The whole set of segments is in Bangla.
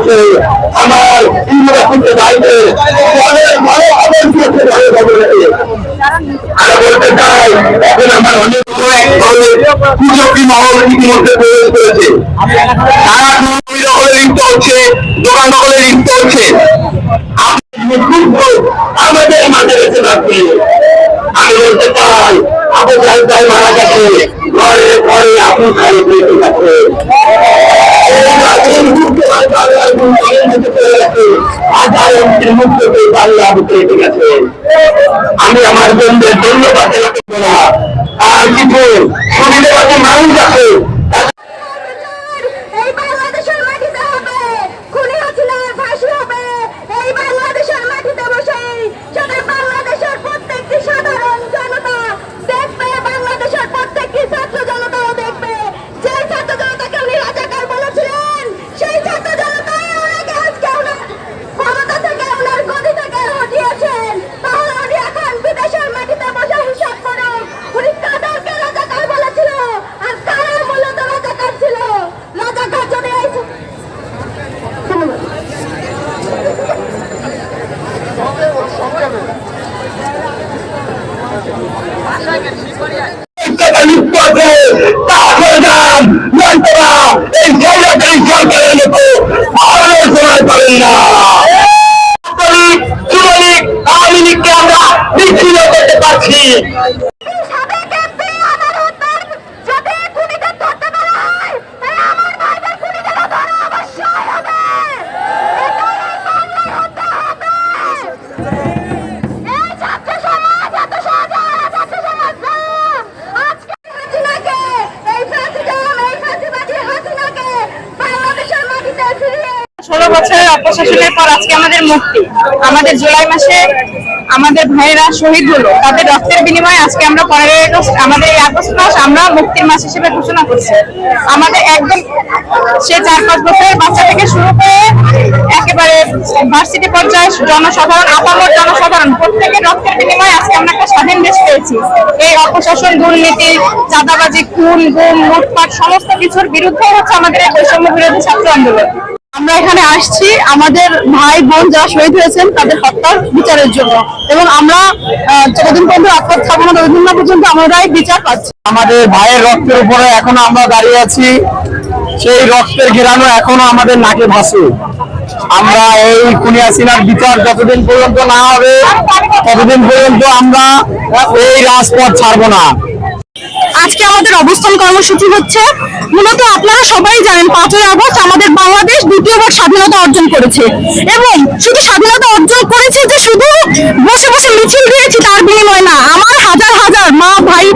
করেছে আমার করতে চাইবে ফলে ভালো ভালো অনেক দখলে লিপ্ত হচ্ছে দোকান দখলে লিপ্ত হচ্ছে আমাদের বেঁচে থাকবে আমি বলতে চাই ভাই মারা গেছে। ঘরে ঘরে আপু খাই বেঁচে গেছে গেছে হাজার আমি আমার বন্ধুদের ধন্যবাদ আর কিছু বিচ্ছিন্ন করতে পারছি। ষোলো বছরের অপশাসনের পর আজকে আমাদের মুক্তি। আমাদের জুলাই মাসে আমাদের ভাইয়েরা শহীদ হলো। তাদের রক্তের বিনিময়ে আজকে আমরা পনেরোই আগস্ট আমাদের এই আগস্ট মাস আমরা মুক্তির মাস হিসেবে ঘোষণা করছি। আমাদের একদম সে চার পাঁচ বছরের বাচ্চা থেকে শুরু করে একেবারে ভার্সিটি পর্যায়ে জনসাধারণ, আপামর জনসাধারণ, প্রত্যেকের রক্তের বিনিময়ে আজকে আমরা একটা স্বাধীন দেশ পেয়েছি। এই অপশাসন, দুর্নীতি, চাঁদাবাজি, খুন, গুম, লুটপাট, সমস্ত কিছুর বিরুদ্ধে হচ্ছে আমাদের বৈষম্য বিরোধী ছাত্র আন্দোলন। আমরা এখানে আসছি। আমাদের ভাই, বোন যারা শহীদ হয়েছেন, তাদের হত্যার বিচারের জন্য। এবং আমরা যতদিন পর্যন্ত রাজপথ থাকব না ততদিন না পর্যন্ত আমরাই বিচার পাচ্ছি। আমাদের ভাইয়ের রক্তের উপরে এখনও আমরা দাঁড়িয়ে আছি। সেই রক্তের ঘেরানো এখনও আমাদের নাকে ভাসে। আমরা এই খুনি হাসিনার বিচার যতদিন পর্যন্ত না হবে, ততদিন পর্যন্ত আমরা এই রাজপথ ছাড়বো না। আজকে আমাদের অবস্থান কর্মসূচি হচ্ছে, মূলত আপনারা সবাই জানেন পাঁচই আগস্ট আমাদের বাংলাদেশ দ্বিতীয়বার স্বাধীনতা অর্জন করেছে। এবং শুধু স্বাধীনতা অর্জন করেছে যে শুধু বসে বসে মিছিল দিয়েছি তার বিনিময় না, আমার হাজার হাজার মা, ভাই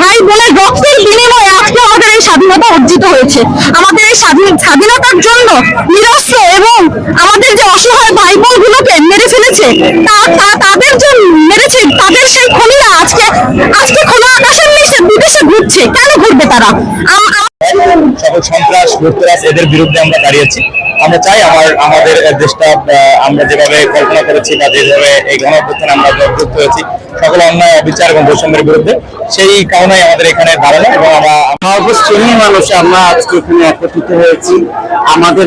ভাই বোনের রক্তের বিনিময়ে আজকে আমাদের এই স্বাধীনতা অর্জিত হয়েছে। আমাদের এই স্বাধীন- স্বাধীনতার জন্য নিরস্ত্র এবং আমাদের যে অসহায় ভাই বোনগুলোকে মেরে ফেলেছে, তা তাদের যে মেরেছে, তাদের সেই খনিরা আজকে আজকে খোলা আকাশের নিচে বিদেশে ঘুরছে। কেন ঘুরবে তারা? সকল সন্ত্রাস, লুটতরাজ এদের বিরুদ্ধে আমরা দাঁড়িয়েছি আমরা চাই আমার, আমাদের দেশটা আমরা যেভাবে কল্পনা করেছি বা যেভাবে এই গণঅভ্যুত্থানে আমরা যুক্ত হয়েছি, সকল অন্যায়, অবিচার এবং বৈষম্যের বিরুদ্ধে, সেই কারণেই আমাদের এখানে দাঁড়ানো এবং আমরা সর্বশ্রেণীর মানুষ আমরা আজকে এখানে একত্রিত হয়েছি। আমাদের